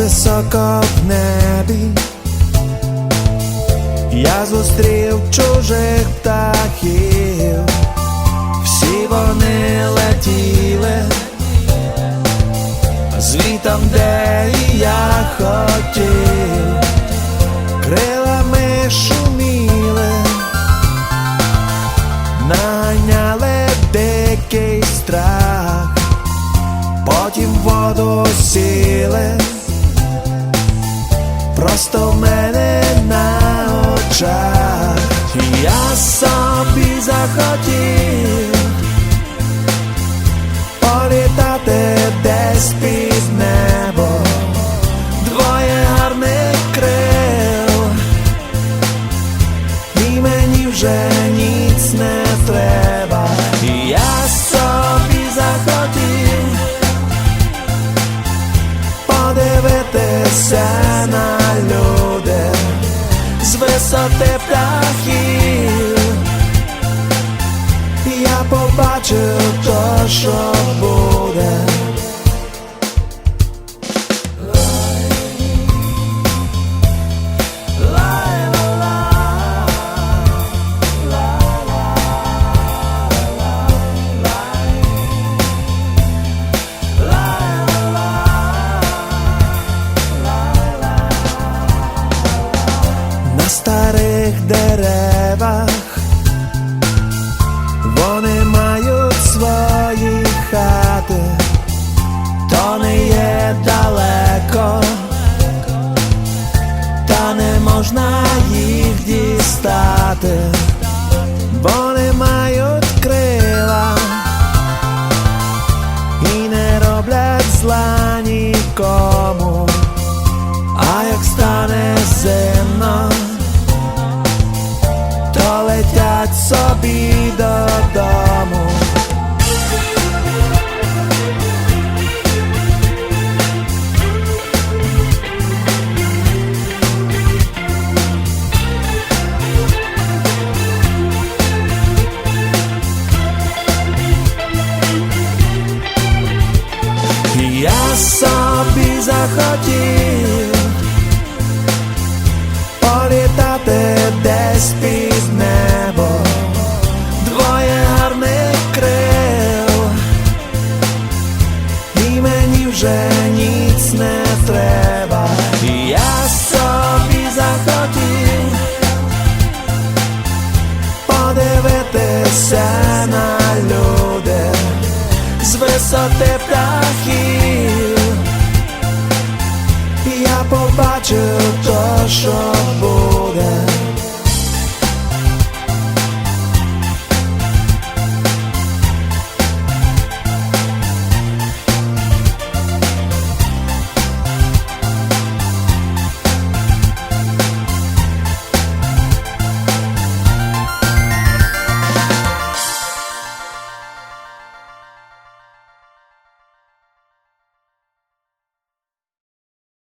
високо в небі. Я зустрів чужих птахів, всі вони летіли. Звітом, де і я хотів, крилами шуміли, наганяли дикий страх, потім воду сіли, просто в мене на очах. Я собі захотів політати десь під небо, двоє гарних крил, і мені вже ніц не треба. Я собі захотів подивитися висоти птахів. Я побачив то, що буде. Деревах. Вони мають свої хати, то не є далеко, та не можна їх дістати, вони мають крила. І не роблять зла нікому, а як стане зимно летять собі. Я собі захотів вже ніц не треба. Я собі захотів подивитися на люди з висоти птахів. Я побачив то, що буде.